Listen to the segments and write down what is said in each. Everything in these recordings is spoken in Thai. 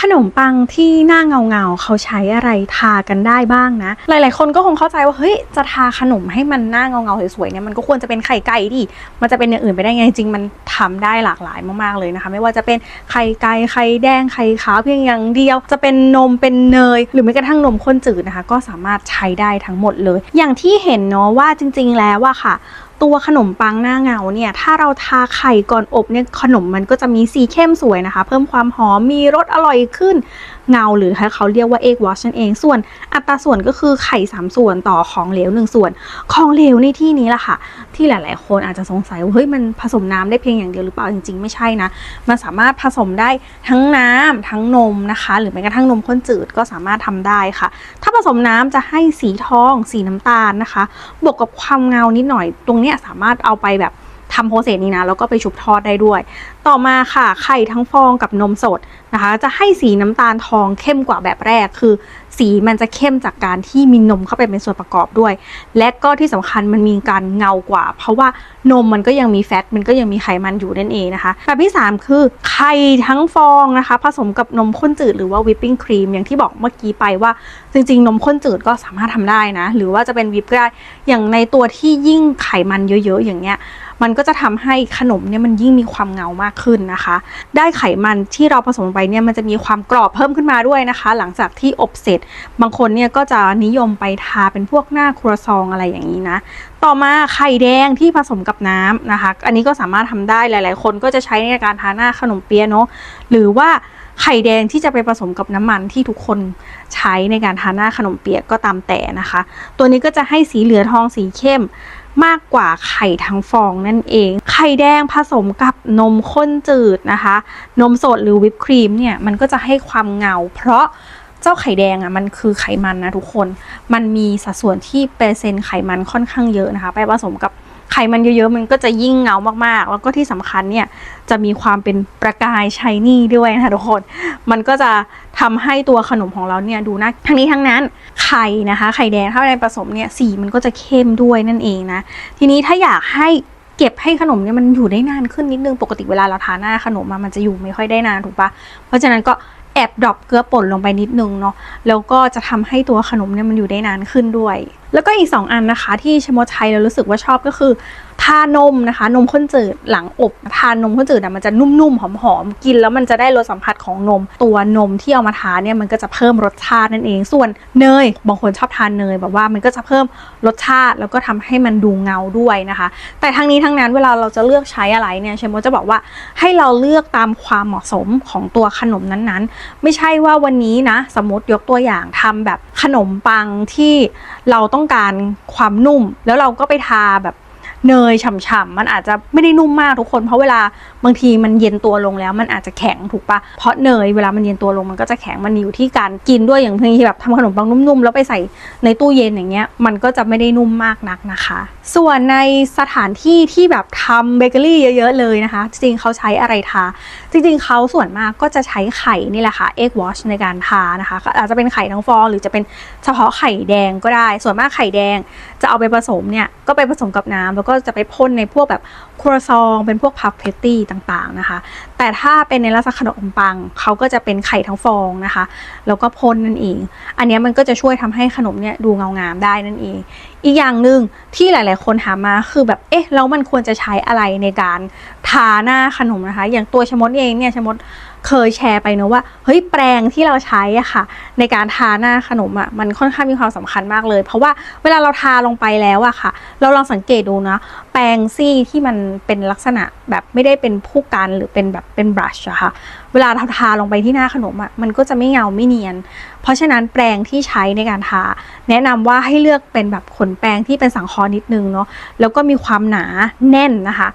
ขนมปังที่หน้าเงาเงาเขาใช้อะไรทากันได้บ้างนะ หลาย ๆ คนก็คงเข้าใจว่าเฮ้ยจะทาขนมให้มันหน้าเงาเงาสวยๆเนี่ยมันก็ควรจะเป็นไข่ไก่ดิมันจะเป็นอย่างอื่นไปได้ไงจริงมันทำได้หลากหลายมากๆเลยนะคะ ไม่ว่าจะเป็นไข่ไก่ไข่แดงไข่ขาวเพียงอย่างเดียว จะเป็นนมเป็นเนย หรือแม้กระทั่งนมข้นจืดนะคะ ก็สามารถใช้ได้ทั้งหมดเลย อย่างที่เห็นเนาะว่าจริง ๆ แล้วอะค่ะ ตัวขนมปังหน้าเงาเนี่ยถ้าเราทาไข่ก่อนอบเนี่ยขนมมันก็จะมีสีเข้มสวยนะคะ เพิ่มความหอมมีรสอร่อยขึ้น เงาหรือเขาเรียกว่าเอกวอชนั่นเอง ส่วนอัตราส่วนก็คือไข่ 3 ส่วนต่อของเหลว 1 ส่วน ของเหลวในที่นี้แหละค่ะ ที่หลาย ๆ คนอาจจะสงสัยว่าเฮ้ยมันผสมน้ำได้เพียงอย่างเดียวหรือเปล่าจริง ๆ ไม่ใช่นะ มันสามารถผสมได้ทั้งน้ำทั้งนมนะคะ หรือแม้กระทั่งนมข้นจืดก็สามารถทำได้ค่ะ ถ้าผสมน้ำจะให้สีทอง สีน้ำตาลนะคะ บวกกับความเงานิดหน่อยตรงนี้สามารถเอาไปแบบ ทำโปรเซสนี้นะแล้วก็ไปชุบทอดได้ด้วย ต่อมาค่ะไข่ทั้งฟองกับนมสดนะคะ จะให้สีน้ำตาลทองเข้มกว่าแบบแรกคือ สีมันจะเข้มจากการที่มีนมเข้าไปเป็นส่วนประกอบด้วย และก็ที่สำคัญมันมีการเงากว่า เพราะว่านมมันก็ยังมีแฟตมันก็ยังมีไขมันอยู่นั่นเองนะคะแบบที่ 3 คือไข่ทั้งฟองนะคะ ผสมกับนมข้นจืดหรือว่าวิปปิ้งครีมอย่างที่บอกเมื่อกี้ไปว่า จริง ๆ นมข้นจืดก็สามารถทำได้นะ หรือว่าจะเป็นวิปก็ได้อย่างในตัวที่ยิ่งไขมันเยอะๆอย่างเงี้ยมันก็จะทำให้ขนมเนี่ยมันยิ่งมีความเงามากขึ้นนะคะ ได้ไขมันที่เราผสมไปเนี่ยมันจะมีความกรอบเพิ่มขึ้นมาด้วยนะคะ หลังจากที่อบเสร็จบางคนเนี่ยก็จะนิยมไปทาเป็นพวกหน้าครัวซองอะไรอย่างนี้นะ ต่อมาไข่แดงที่ผสมกับน้ำนะคะ อันนี้ก็สามารถทำได้หลาย ๆ คนก็จะใช้ในการทาหน้าขนมเปี๊ยะเนาะหรือว่าไข่แดงที่จะไปผสมกับน้ำมันที่ทุกคนใช้ในการทาหน้าขนมเปี๊ยะก็ตามแต่นะคะ ตัวนี้ก็จะให้สีเหลืองทองสีเข้มมากกว่าไข่ทั้งฟองนั่นเอง ไข่แดงผสมกับนมข้นจืดนะคะ นมสดหรือวิปครีมเนี่ยมันก็จะให้ความเงา เพราะ เจ้าไข่แดงอะมันคือไขมันนะทุกคน มันมีสัดส่วนที่เปอร์เซ็นต์ไขมันค่อนข้างเยอะนะคะไปผสมกับไขมันเยอะๆ มันก็จะยิ่งเงามากๆ แล้วก็ที่สำคัญเนี่ยจะมีความเป็นประกายชายนี่ด้วยนะคะทุกคน มันก็จะทำให้ตัวขนมของเราเนี่ยดูน่าทั้งนี้ทั้งนั้นไข่นะคะ ไข่แดงถ้าในผสมเนี่ยสีมันก็จะเข้มด้วยนั่นเองนะ ทีนี้ถ้าอยากให้เก็บให้ขนมเนี่ยมันอยู่ได้นานขึ้นนิดนึง ปกติเวลาเราทานหน้าขนมมามันจะอยู่ไม่ค่อยได้นานถูกปะเพราะฉะนั้นก็ อบดรอปเกลือป่นลงไปนิดนึงเนาะแล้วก็จะทำให้ตัวขนมเนี่ยมันอยู่ได้นานขึ้นด้วย แล้วก็อีก 2 อันนะคะ ที่ชโมใช้แล้วรู้สึกว่าชอบก็คือ ทานมนะคะ นมข้นจืดหลังอบทานนมข้นจืดอะมันจะนุ่มๆหอมๆกินแล้วมันจะได้รสสัมผัสของนม ตัวนมที่เอามาทานเนี่ยมันก็จะเพิ่มรสชาตินั่นเอง ส่วนเนยบางคนชอบทานเนยแบบว่ามันก็จะเพิ่มรสชาติแล้วก็ทำให้มันดูเงาด้วยนะคะ แต่ทั้งนี้ทั้งนั้นเวลาเราจะเลือกใช้อะไรเนี่ยเชมโมจะบอกว่าให้เราเลือกตามความเหมาะสมของตัวขนมนั้นๆ ไม่ใช่ว่าวันนี้นะสมมติยกตัวอย่างทำแบบขนมปังที่เราต้องการความนุ่ม แล้วเราก็ไปทาแบบ เนยฉ่ำๆมันอาจจะไม่ได้นุ่มมากทุกคน เพราะเวลาบางทีมันเย็นตัวลงแล้วมันอาจจะแข็งถูกปะเพราะเนยเวลามันเย็นตัวลงมันก็จะแข็งมันอยู่ที่การกินด้วยอย่างบางที่แบบทำขนมปังนุ่มๆ แล้วไปใส่ในตู้เย็นอย่างเงี้ยมันก็จะไม่ได้นุ่มมากนักนะคะ ส่วนในสถานที่ที่แบบทำเบเกอรี่เยอะๆเลยนะคะ จริงๆเขาใช้อะไรทา จริงๆเขาส่วนมากก็จะใช้ไข่นี่แหละค่ะ egg wash ในการทานะคะอาจจะเป็นไข่ทั้งฟองหรือจะเป็นเฉพาะไข่แดงก็ได้ ส่วนมากไข่แดงจะเอาไปผสมเนี่ยก็ไปผสมกับน้ำแล้วก็จะไปพ่นในพวกแบบครัวซองเป็นพวกพับเพตตี้ต่างๆนะคะ แต่ถ้าเป็นในลักษณะขนมปังเขาก็จะเป็นไข่ทั้งฟองนะคะ แล้วก็พ่นนั่นเอง อันนี้มันก็จะช่วยทำให้ขนมเนี่ยดูเงางามได้นั่นเอง อีกอย่างหนึ่งที่หลาย ๆ คนถามมาคือแบบเอ๊ะแล้วมันควรจะใช้อะไรในการ ทาหน้าขนมนะคะ อย่างตัวชมดเองเนี่ยชมดเคยแชร์ไปเนอะว่าเฮ้ยแปรงที่เราใช้อะค่ะ ในการทาหน้าขนมอะมันค่อนข้างมีความสำคัญมากเลย เพราะว่าเวลาเราทาลงไปแล้วอะค่ะ เราลองสังเกตดูนะแปรงซี่ที่มันเป็นลักษณะแบบไม่ได้เป็นผู้กันหรือเป็นแบบเป็นบรัชอะค่ะเวลาเราทาลงไปที่หน้าขนมอะมันก็จะไม่เงาไม่เนียน เพราะฉะนั้นแปรงที่ใช้ในการทา แนะนำว่าให้เลือกเป็นแบบขนแปรงที่เป็นสังเคอนิดนึงเนาะแล้วก็มีความหนาแน่นนะคะ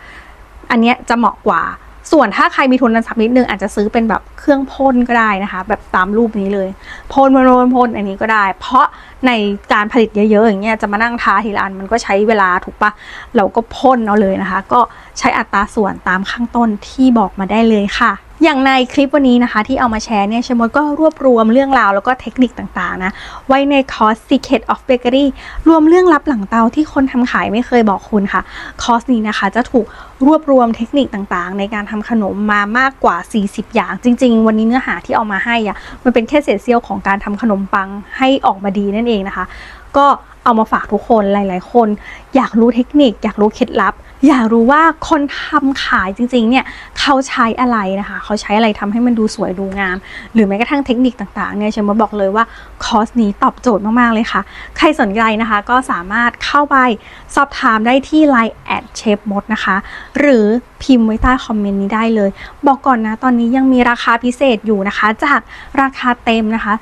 อันเนี้ยจะเหมาะกว่า ส่วนถ้าใครมีทุนทรัพย์นิดนึงอาจจะซื้อเป็นแบบเครื่องพ่นก็ได้นะคะ แบบตามรูปนี้เลยพ่นพ่นพ่นพนอันนี้ก็ได้ เพราะในการผลิตเยอะๆอย่างเงี้ยจะมานั่งทาทีละอันมันก็ใช้เวลาถูกปะเราก็พ่นเอาเลยนะคะ ก็ใช้อัตราส่วนตามข้างต้นที่บอกมาได้เลยค่ะ อย่างในคลิปวันนี้นะคะที่เอามาแชร์เนี่ยชมดก็รวบรวมเรื่องราวแล้วก็เทคนิคต่างๆนะ ไว้ในคอร์ส Secret of Bakery รวมเรื่องลับหลังเตาที่คนทำขายไม่เคยบอกคุณค่ะ คอร์สนี้นะคะจะถูกรวบรวมเทคนิคต่างๆ ในการทำขนมมามากกว่า 40 อย่าง จริง ๆ วันนี้เนื้อหาที่เอามาให้อะมันเป็นแค่เศษเสี้ยวของการทำขนมปังให้ออกมาดีนั่นเองนะคะ ก็ เอามาฝากทุกคนหลาย ๆ คน อยากรู้เทคนิค อยากรู้เคล็ดลับ อยากรู้ว่าคนทำขายจริง ๆ เนี่ยเขาใช้อะไรนะคะ เขาใช้อะไรทำให้มันดูสวยดูงาม หรือแม้กระทั่งเทคนิคต่าง ๆ เนี่ยเชมาบอกเลยว่าคอร์สนี้ตอบโจทย์มาก ๆ เลยค่ะ ใครสนใจนะคะก็สามารถเข้าไปสอบถามได้ที่ Line แอดเชฟมดนะคะ หรือ พิมพ์ไว้ใต้คอมเมนต์นี้ได้เลย บอกก่อนนะ ตอนนี้ยังมีราคาพิเศษอยู่นะคะ จากราคาเต็มนะคะ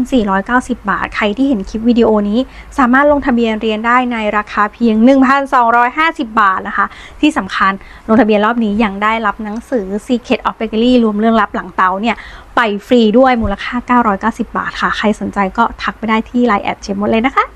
3,490 บาท ใครที่เห็นคลิปวิดีโอนี้ สามารถลงทะเบียนเรียนได้ในราคาเพียง 1,250 บาทนะคะ ที่สำคัญลงทะเบียนรอบนี้ยังได้รับหนังสือ Secret of Bakery รวมเรื่องลับหลังเตาเนี่ยไปฟรีด้วยมูลค่า 990 บาทค่ะ ใครสนใจก็ทักไปได้ที่ Line แอดเชมดเลยนะคะ